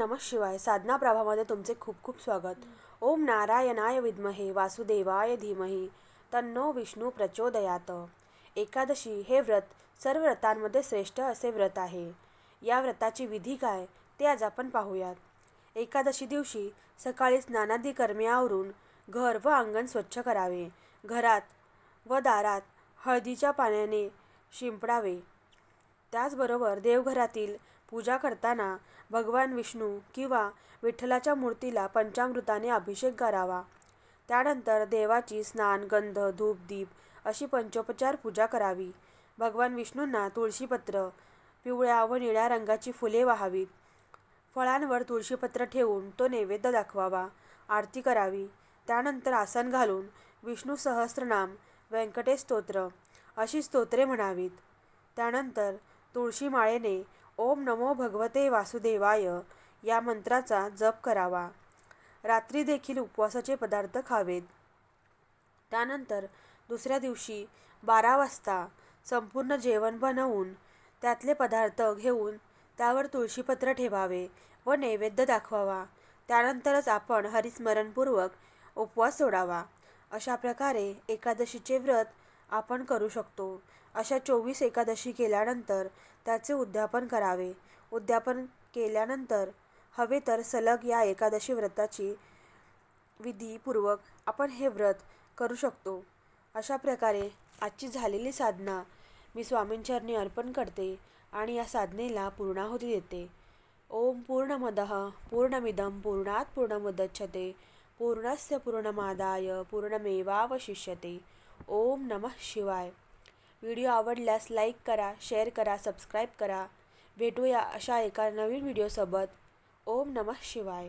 नमः शिवाय साधना प्रभामध्ये तुमचे खूप खूप स्वागत. ओम नारायणाय विद्महे वासुदेवाय धीमहि तन्नो विष्णू प्रचोदयात. एकादशी हे व्रत सर्व व्रतांमध्ये श्रेष्ठ असे व्रत आहे. या व्रताची विधी काय ते आज आपण पाहूयात. एकादशी दिवशी सकाळी स्नानादी कर्मे आवरून घर व अंगण स्वच्छ करावे. घरात व दारात हळदीच्या पाण्याने शिंपडावे. त्याचबरोबर देवघरातील पूजा करताना भगवान विष्णू किंवा विठ्ठलाच्या मूर्तीला पंचामृताने अभिषेक करावा. त्यानंतर देवाची स्नान गंध धूप दीप अशी पंचोपचार पूजा करावी. भगवान विष्णूंना तुळशीपत्र पिवळ्या व निळ्या रंगाची फुले वाहावीत. फळांवर तुळशीपत्र ठेवून तो नैवेद्य दाखवावा आरती करावी. त्यानंतर आसन घालून विष्णू सहस्रनाम व्यंकटेश स्तोत्र अशी स्तोत्रे म्हणावीत. त्यानंतर तुळशी माळेने ओम नमो भगवते वासुदेवाय या मंत्राचा जप करावा. रात्री देखील उपवासाचे पदार्थ खावेत. त्यानंतर दुसऱ्या दिवशी बारा वाजता संपूर्ण जेवण बनवून त्यातले पदार्थ घेऊन त्यावर तुळशीपत्र ठेवावे व नैवेद्य दाखवावा. त्यानंतरच आपण हरिस्मरणपूर्वक उपवास सोडावा. अशा प्रकारे एकादशीचे व्रत आपण करू शकतो. अशा चोवीस एकादशी केल्यानंतर त्याचे उद्यापन करावे. उद्यापन केल्यानंतर हवे तर सलग या एकादशी व्रताची विधीपूर्वक आपण हे व्रत करू शकतो. अशा प्रकारे आजची झालेली साधना मी स्वामींचरणी अर्पण करते आणि या साधनेला पूर्णाहुती देते. ओम पूर्णमद पूर्णमिदं पूर्णात पूर्णमुदच्छते. पूर्णस्य पूर्णमादाय पूर्णमेवावशिष्यते. ओम नमः शिवाय. व्हिडिओ आवडल्यास लाईक करा शेअर करा सबस्क्राईब करा. भेटूया अशा एका नवीन व्हिडिओसोबत. ओम नमः शिवाय.